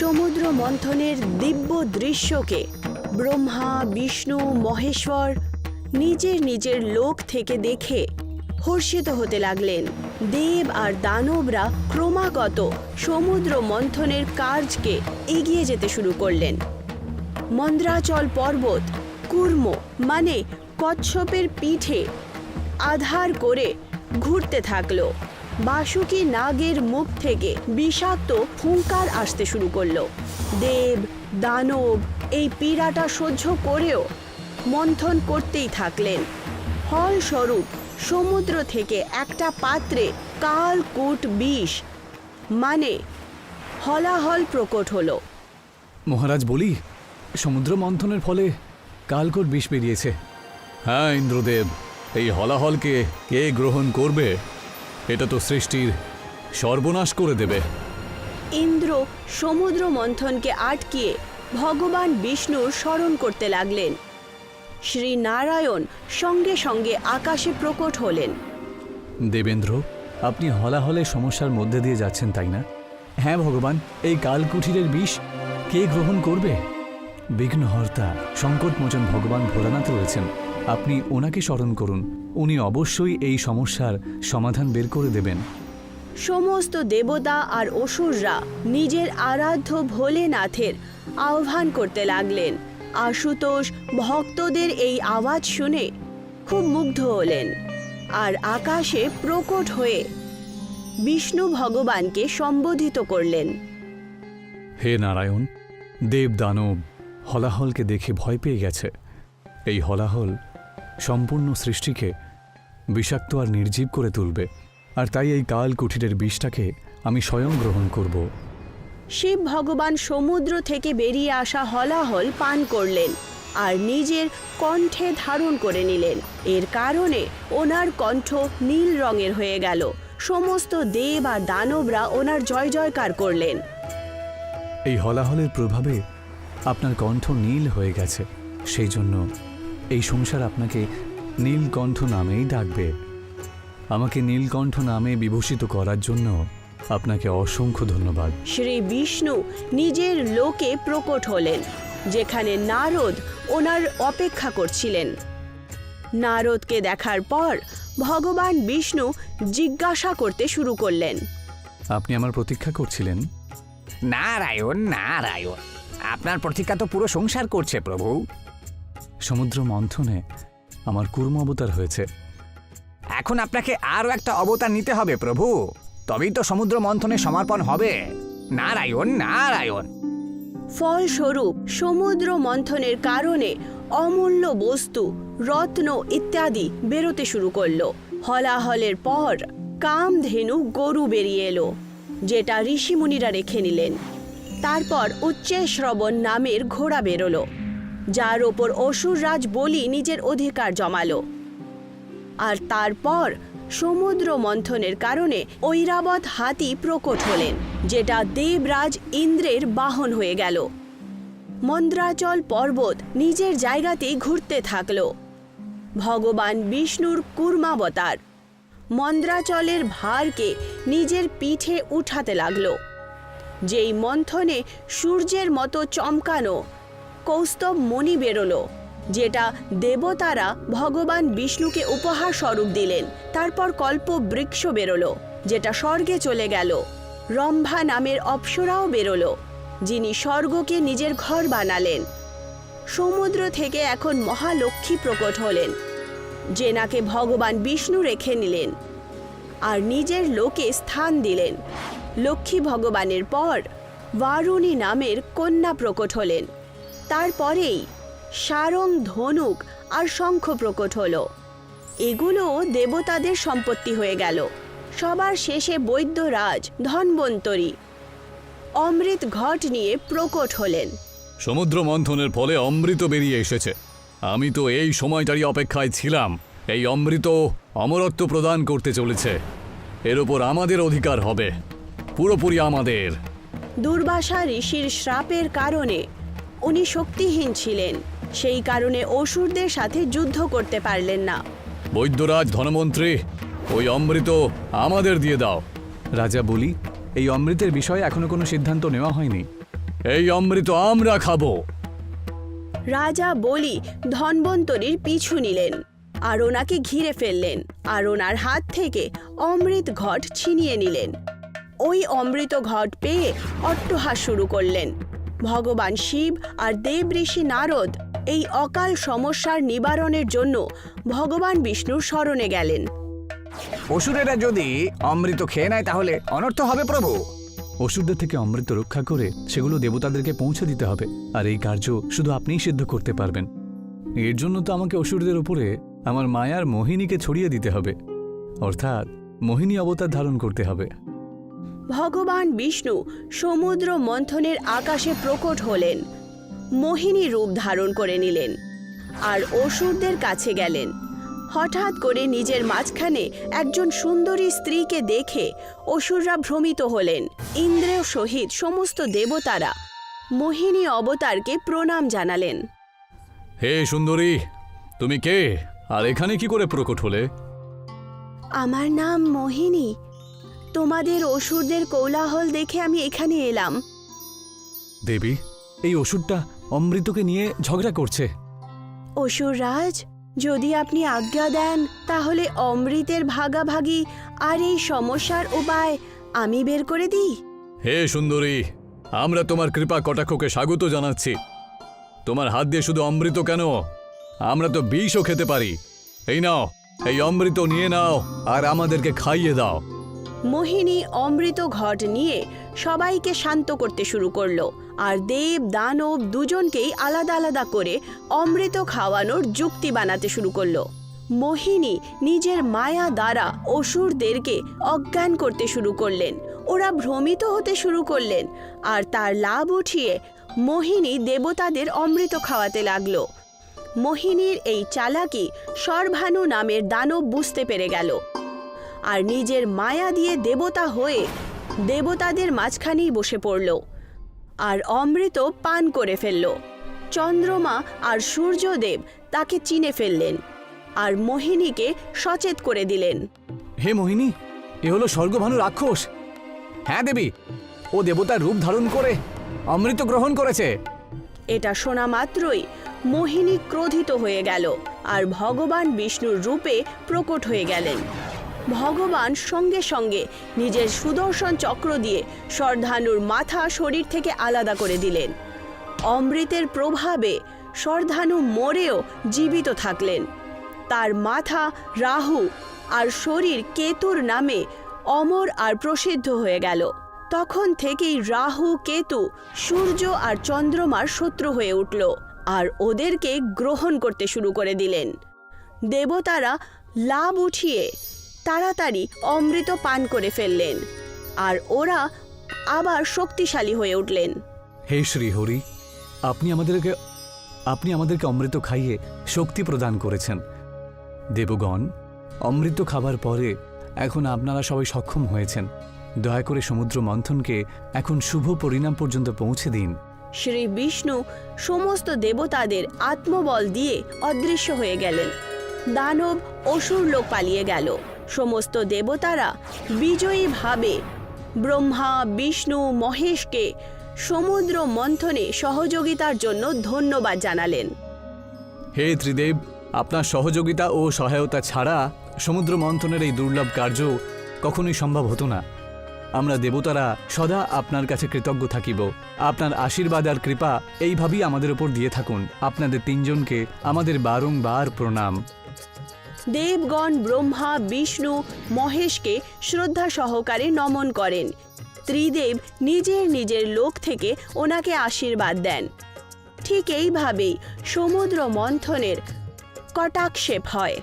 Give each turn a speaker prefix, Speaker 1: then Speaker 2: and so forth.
Speaker 1: সমুদ্র মন্থনের দিব্য দৃশ্যকে ব্রহ্মা, বিষ্ণু, মহেশ্বর নিজের নিজের লোক থেকে দেখে হর্ষিত হতে লাগলেন। দেব আর দানবরা ক্রমাগত সমুদ্র মন্থনের কার্যকে এগিয়ে যেতে শুরু করলেন। মন্দ্রাচল পর্বত, কুর্ম মানে কচ্ছপের পিঠে আধার করে ঘুরতে থাকল। বাসুকি নাগের মুখ থেকে বিষাক্ত হুঙ্কার আসতে শুরু করল। দেব দানব এই পীড়াটা সহ্য করেও মন্থন করতেই থাকলেন। ফলস্বরূপ সমুদ্র থেকে একটা পাত্রে কালকূট বিষ মানে হলাহল প্রকট হলো।
Speaker 2: মহারাজ বলি সমুদ্র মন্থনের ফলে কালকোট বিষ বেরিয়েছে। হ্যাঁ ইন্দ্রদেব এই হলাহলকে কে গ্রহণ করবে? এটা তো সৃষ্টির সর্বনাশ করে দেবে।
Speaker 1: ইন্দ্র সমুদ্র মন্থনকে আটকিয়ে ভগবান বিষ্ণুর স্মরণ করতে লাগলেন। শ্রী নারায়ণ সঙ্গে সঙ্গে আকাশে প্রকট হলেন।
Speaker 2: দেবেন্দ্র আপনি হলাহলের সমস্যার মধ্যে দিয়ে যাচ্ছেন তাই না? হ্যাঁ ভগবান এই কালকুঠিরের বিষ কে গ্রহণ করবে? বিঘ্নহর্তা সংকটমোচন ভগবান ভোলানাথ রয়েছেন। আপনি ওনাকে স্মরণ করুন। উনি অবশ্যই এই সমস্যার সমাধান বের করে দেবেন।
Speaker 1: সমস্ত দেবতা আর অসুররা নিজের আরাধ্য ভোলেনাথের আহ্বান করতে লাগলেন। আশুতোষ ভক্তদের এই আওয়াজ শুনে খুব মুগ্ধ হলেন আর আকাশে প্রকট হয়ে বিষ্ণু ভগবানকে সম্বোধিত করলেন।
Speaker 2: হে নারায়ণ দেব দানব হলাহলকে দেখে ভয় পেয়ে গেছে। এই হলাহল সম্পূর্ণ সৃষ্টিকে বিষাক্ত আর নির্জীব করে তুলবে। আর তাই এই কাল কুঠিরের বিষটাকে আমি স্বয়ং গ্রহণ করব।
Speaker 1: শিব ভগবান সমুদ্র থেকে বেরিয়ে আসা হলাহল পান করলেন আর নিজের কণ্ঠে ধারণ করে নিলেন। এর কারণে ওনার কণ্ঠ নীল রঙের হয়ে গেল। সমস্ত দেব আর দানবরা ওনার জয় জয়কার করলেন।
Speaker 2: এই হলাহলের প্রভাবে আপনার কণ্ঠ নীল হয়ে গেছে। সেই জন্য এই সংসার আপনাকে নীলকণ্ঠ নামেই ডাকবে। আমাকে নীলকণ্ঠ নামে বিভূষিত করার জন্য আপনাকে অসংখ্য ধন্যবাদ।
Speaker 1: শ্রী বিষ্ণু নিজের লোকে প্রকট হলেন যেখানে নারদ ওনার অপেক্ষা করছিলেন। নারদকে দেখার পর ভগবান বিষ্ণু জিজ্ঞাসা করতে শুরু করলেন।
Speaker 2: আপনি আমার প্রতীক্ষা করছিলেন?
Speaker 3: নারায়ণ নারায়ণ আপনার প্রতীক্ষা তো পুরো সংসার করছে প্রভু।
Speaker 2: সমুদ্র মন্থনে আমার কুর্ম অবতার হয়েছে।
Speaker 3: এখন আপনাকে আরও একটা অবতার নিতে হবে, প্রভু। তবেই তো সমুদ্র মন্থনে সমর্পণ হবে। নারায়ণ নারায়ণ।
Speaker 1: ফলস্বরূপ, সমুদ্র মন্থনের কারণে অমূল্য বস্তু, রত্ন ইত্যাদি বেরোতে শুরু করল। হলাহলের পর কামধেনু গরু বেরিয়ে এলো, যেটা ঋষিমুনিরা রেখে নিলেন। তারপর উচ্চেশ্রবণ নামের ঘোড়া বেরোলো। যার ওপর অসুররাজ বলি নিজের অধিকার জমালো। আর তারপর সমুদ্র মন্থনের কারণে ঐরাবত হাতি প্রকট হলেন, যেটা দেবরাজ ইন্দ্রের বাহন হয়ে গেল। মন্দ্রাচল পর্বত নিজের জায়গাতেই ঘুরতে থাকল। ভগবান বিষ্ণুর কুর্মাবতার। মন্দ্রাচলের ভারকে নিজের পিঠে উঠাতে লাগল। যেই মন্থনে সূর্যের মতো চমকানো কৌস্তব মণি বেরোলো, যেটা দেবতারা ভগবান বিষ্ণুকে উপহার স্বরূপ দিলেন। তারপর কল্প বৃক্ষ বেরোলো, যেটা স্বর্গে চলে গেল। রম্ভা নামের অপ্সরাও বেরোলো, যিনি স্বর্গকে নিজের ঘর বানালেন। সমুদ্র থেকে এখন মহালক্ষ্মী প্রকট হলেন, যে নাকে ভগবান বিষ্ণু রেখে নিলেন, আর নিজের লোকে স্থান দিলেন। লক্ষ্মী ভগবানের পর, বারুণী নামের কন্যা প্রকট হলেন। তারপরেই সারং ধনুক আর শঙ্খ প্রকট হলো। এগুলো দেবতাদের সম্পত্তি হয়ে গেল। সবার শেষে বৈদ্যরাজ ধনবন্তরী অমৃত ঘট নিয়ে প্রকট হলেন।
Speaker 2: সমুদ্র মন্থনের ফলে অমৃত বেরিয়ে এসেছে। আমি তো এই সময়টারই অপেক্ষায় ছিলাম। এই অমৃত অমরত্ব প্রদান করতে চলেছে। এর ওপর আমাদের অধিকার হবে। পুরোপুরি আমাদের।
Speaker 1: দুর্বাসা ঋষির শ্রাপের কারণে উনি শক্তিহীন ছিলেন। সেই কারণে অসুরদের সাথে যুদ্ধ করতে পারলেন না।
Speaker 2: বৈদ্যরাজ ধনমন্ত্রী ওই অমৃত আমাদের দিয়ে দাও। রাজা বলি এই অমৃতের বিষয়ে এখনও কোনো সিদ্ধান্ত নেওয়া হয়নি। এই অমৃত আমরা খাব।
Speaker 1: রাজা বলি ধনবন্তরীর পিছু নিলেন আর ওনাকে ঘিরে ফেললেন আর ওনার হাত থেকে অমৃত ঘট ছিনিয়ে নিলেন। ওই অমৃত ঘট পেয়ে অট্টহাস শুরু করলেন। ভগবান শিব আর দেব ঋষি নারদ এই অকাল সমস্যার নিবারণের জন্য ভগবান বিষ্ণুর স্মরণে গেলেন।
Speaker 3: অসুরেরা যদি অমৃত খেয়ে নেয় তাহলে অনর্থ হবে প্রভু।
Speaker 2: অসুরদের থেকে অমৃত রক্ষা করে সেগুলো দেবতাদেরকে পৌঁছে দিতে হবে আর এই কার্য শুধু আপনিই সিদ্ধ করতে পারবেন। এর জন্য তো আমাকে অসুরদের উপরে আমার মায়ার মোহিনীকে ছড়িয়ে দিতে হবে। অর্থাৎ মোহিনী অবতার ধারণ করতে হবে।
Speaker 1: ভগবান বিষ্ণু সমুদ্র মন্থনের আকাশে প্রকট হলেন। মোহিনী রূপ ধারণ করে নিলেন আর অসুরদের কাছে গেলেন। হঠাৎ করে নিজের মাঝখানে একজন সুন্দরী স্ত্রীকে দেখে অসুররা ভ্রমিত হলেন। ইন্দ্রেয় সহিত সমস্ত দেবতারা মোহিনী অবতারকে প্রণাম জানালেন।
Speaker 2: হে সুন্দরী তুমি কে? আর এখানে কি করে প্রকট হলে?
Speaker 1: আমার নাম মোহিনী। তোমাদের অসুরদের কৌলাহল দেখে আমি এখানে এলাম।
Speaker 2: দেবী এই ওষুধটা অমৃতকে নিয়ে ঝগড়া করছে।
Speaker 1: অসুররাজ যদি আপনি আজ্ঞা দেন তাহলে অমৃতের ভাগাভাগি আর এই সমস্যার উপায় আমি বের করে দিই।
Speaker 2: হে সুন্দরী আমরা তোমার কৃপা কটাক্ষকে স্বাগত জানাচ্ছি। তোমার হাত দিয়ে শুধু অমৃত কেন? আমরা তো বিষও খেতে পারি। এই নাও এই অমৃত নিয়ে নাও আর আমাদেরকে খাইয়ে দাও।
Speaker 1: মোহিনী অমৃত ঘট নিয়ে সবাইকে শান্ত করতে শুরু করল, আর দেব, দানব দুজনকেই আলাদা আলাদা করে অমৃত খাওয়ানোর যুক্তি বানাতে শুরু করল। মোহিনী নিজের মায়া দ্বারা অসুরদেরকে অজ্ঞান করতে শুরু করলেন, ওরা ভ্রমিত হতে শুরু করলেন, আর তার লাভ উঠিয়ে মোহিনী দেবতাদের অমৃত খাওয়াতে লাগল। মোহিনীর এই চালাকি সর্বানু নামের দানব বুঝতে পেরে গেল। আর নিজের মায়া দিয়ে দেবতা হয়ে দেবতাদের মাঝখানেই বসে পড়ল আর অমৃত পান করে ফেলল। চন্দ্রমা আর সূর্যদেব তাকে চিনে ফেললেন আর মোহিনীকে সচেত করে দিলেন।
Speaker 2: হে মোহিনী এ হলো স্বর্গভানু রাক্ষস।
Speaker 3: হ্যাঁ দেবী ও দেবতার রূপ ধারণ করে অমৃত গ্রহণ করেছে।
Speaker 1: এটা শোনা মাত্রই মোহিনী ক্রোধিত হয়ে গেল আর ভগবান বিষ্ণুর রূপে প্রকট হয়ে গেলেন। ভগবান সঙ্গে সঙ্গে নিজের সুদর্শন চক্র দিয়ে সর্ধানুর মাথা শরীর থেকে আলাদা করে দিলেন। অমৃতের প্রভাবে সর্ধানু মরেও জীবিত থাকলেন। তার মাথা রাহু আর শরীর কেতুর নামে অমর আর প্রসিদ্ধ হয়ে গেল। তখন থেকেই রাহু, কেতু, সূর্য আর চন্দ্রমার শত্রু হয়ে উঠল আর ওদেরকে গ্রহণ করতে শুরু করে দিলেন। দেবতারা লাভ উঠিয়ে তাড়াতাড়ি অমৃত পান করে ফেললেন। আর ওরা আবার শক্তিশালী হয়ে উঠলেন।
Speaker 2: হে শ্রীহরি আপনি আমাদেরকে আপনি আমাদেরকে অমৃত খাইয়ে শক্তি প্রদান করেছেন। দেবগণ অমৃত খাবার পরে এখন আপনারা সবাই সক্ষম হয়েছেন। দয়া করে সমুদ্র মন্থনকে এখন শুভ পরিণাম পর্যন্ত পৌঁছে দিন।
Speaker 1: শ্রী বিষ্ণু সমস্ত দেবতাদের আত্মবল দিয়ে অদৃশ্য হয়ে গেলেন। দানব অসুর লোক পালিয়ে গেল। সমস্ত দেবতারা বিজয়ীভাবে ব্রহ্মা, বিষ্ণু, মহেশকে সমুদ্র মন্থনে সহযোগিতার জন্য ধন্যবাদ জানালেন।
Speaker 2: হে ত্রিদেব, আপনার সহযোগিতা ও সহায়তা ছাড়া সমুদ্র মন্থনের এই দুর্লভ কার্য কখনোই সম্ভব হতো না। আমরা দেবতারা সদা আপনার কাছে কৃতজ্ঞ থাকিব। আপনার আশীর্বাদ আর কৃপা এইভাবেই আমাদের উপর দিয়ে থাকুন। আপনাদের তিনজনকে আমাদের বারংবার প্রণাম।
Speaker 1: দেবগণ, ব্রহ্মা, বিষ্ণু, মহেশকে শ্রদ্ধা সহকারে নমন করেন। ত্রিদেব নিজের নিজের লোক থেকে ওনাকে আশীর্বাদ দেন। ঠিক এইভাবেই সমুদ্র মন্থনের কটাক্ষেপ হয়।